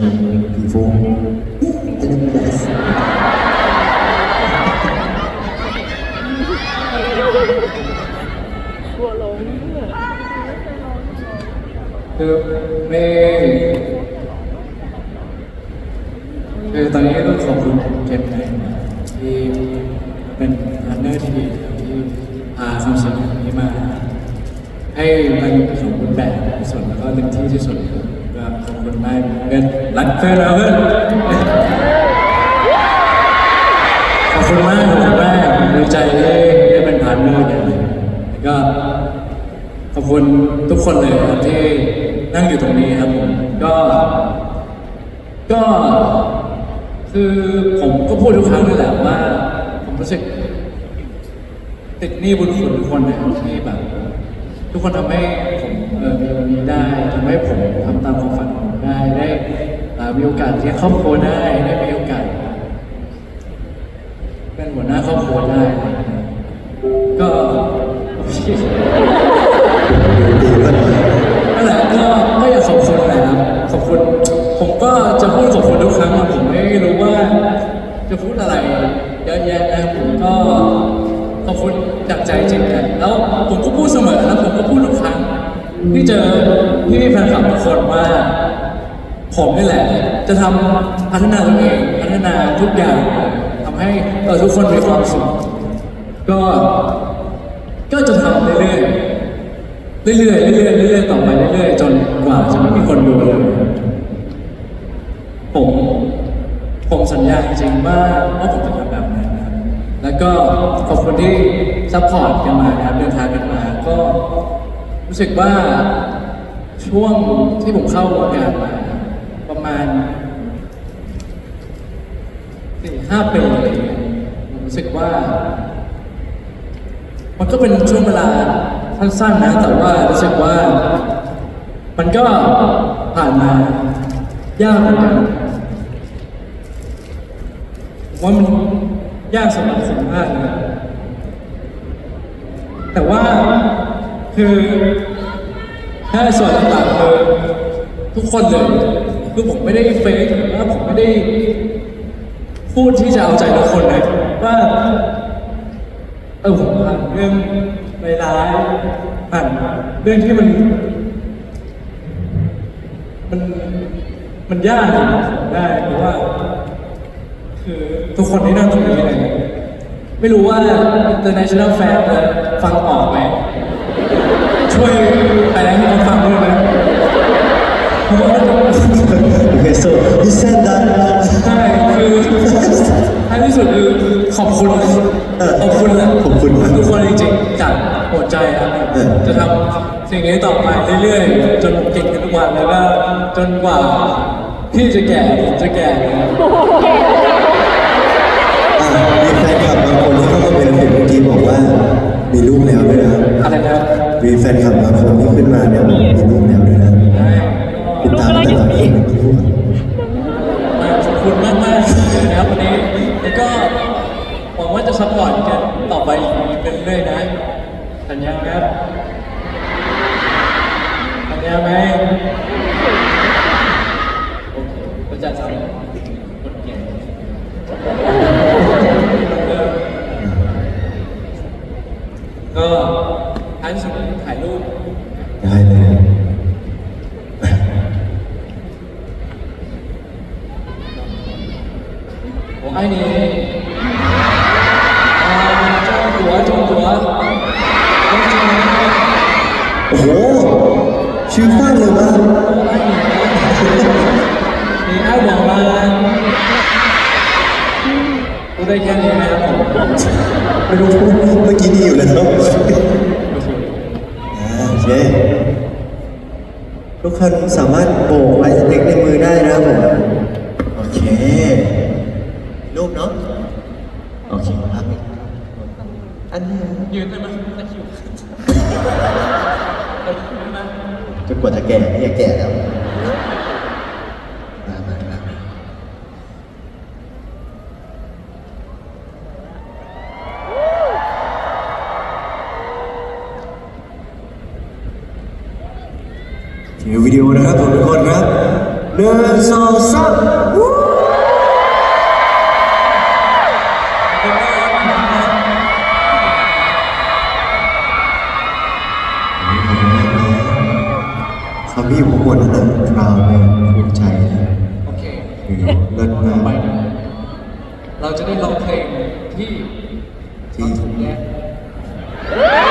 before in a place. คือไม่คือตอนนี้ต้องขอบคุณเกมไนนะที่เป็นพาร์ทเนอร์ที่ดีที่พาความสนุกนี้มาให้มันสมบูรณ์แบบที่สุดแล้วก็เต็มที่ที่สุด ก็ขอบคุณมากเพื่อนรักเพื่อนเราเพื่อนขอบคุณมากขอบคุณมากดีใจที่ได้เป็นพาร์ทเนอร์กันแล้วก็ขอบคุณทุกคนเลยครับที่นั่งอยู่ตรงนี้ครับผมก็ ก็คือผมก็พูดทุกครั้งนั่แหละว่า ผมรู้สึกติดหนี้บุญคุณทุกคนนะครับที่แบบ ทุกคนทำให้ผมเออมีวันนี้ได้ทำให้ผมทำตามความฝันของผมได้ได้เอ่อมีโอกาสเลี้ยงครอบครัวได้ได้มีโอกาสเป็นหัวหน้าครอบครัวได้ก็ดีมากนั่นแหละก็ก็อยากขอบคุณนะครับขอบคุณผมก็จะพูดขอบคุณทุกครั้งอะผมไม่รู้ว่า จะพูดอะไรเยอะแยะนะผมก็ขอบคุณจากใจจริงนะแล้วผมก็พูดเสมอแล้วผมก็พูดทุกครั้ง ที่เจอพี่แฟนคลับทุกคนว่าผมนี่แหละ จะทำพัฒนาตัวเองพัฒนาทุกอย่างทำให้เออทุกคนมีความสุขก็ก็จะทำเรื่อยๆเรื่อยๆเรื่อยๆเรื่อยๆต่อไปเรื่อยๆจนกว่าจะไม่มีคนดูเลยผมผมสัญญาจริงๆว่าว่าผมจะทำแบบนั้นนะครับแล้วก็ขอบคุณที่ซัพพอร์ตกันมานะครับเดินทาง รู้สึกว่าช่วงที่ผมเข้าวงการมาประมาณสี่ห้าปีอะไรเงี้ยผมรู้สึกว่า มันก็เป็นช่วงเวลาสั้นๆนะ แต่ว่ารู้สึกว่า มันก็ผ่านมายากเหมือนกันว่ามันยากสำหรับผมมากเลยแต่ว่า คือถ้าส่วนต่างๆคือทุกคนเลยคือผมไม่ได้เฟกหรือว่าผมไม่ได้ พูดที่จะเอาใจทุกคนนะว่าเออผมผ่านเรื่องร้ายๆผ่านเรื่องที่มัน มันมันยากสำหรับผมได้เพราะว่า คือทุกคนที่นั่งตรงนี้เลยไม่รู้ว่า international fan ฟังออกไหม ช่วยแปลให้เขาฟังด้วยนะเพราะว่า Okay, so you said that ใช่คือท้ายที่สุดคือขอบคุณขอบคุณแหละขอบคุณมากทุกคนจริงๆจากหัวใจครับเออจะทำสิ่งนี้ต่อไปเรื่อยๆ จนผมเก่งขึ้นทุกวันแล้วก็จนกว่าพี่จะแก่ผมจะแก่นะครับอ่า มีแฟนคลับบางคนที่ขึ้นมาเนี่ยมีลูกแล้วด้วยนะติดตามแต่ละคนทุกคนขอบคุณมากมากนะครับวันนี้แล้วก็หวังว่าจะซัพพอร์ตกันต่อไปอีกเป็นเรื่อยๆนะสัญญาไหมครับสัญญาไหมโอเคก็จะทำคนเก่ โอ้ชื่อฟังเลยนะนี่เอ้ายบอกมาพูดได้แค่นี้นะครับผมไม่รู้พูดเมื่อกี้นี่อยู่เลยครัวโอเคทุกคนสามารถโบกไอสติ๊กในมือได้นะครับผมโอเครูปเนาะโอเคครับอันนี้ยืนได้ไหมตะคิว จนกว่าจะแก่อย่าแก่แล้วมามามาถือวิดีโอนะครับทุกคนครับเดินสองสาม วู้เขาพี่อยู่ข้างบนนั่นแหละพราวเลยภูมิใจนะโอเคคือเลิศมากไปนะเราจะได้ร้องเพลงที่ที่ถูกแยกเป็นเรื่อง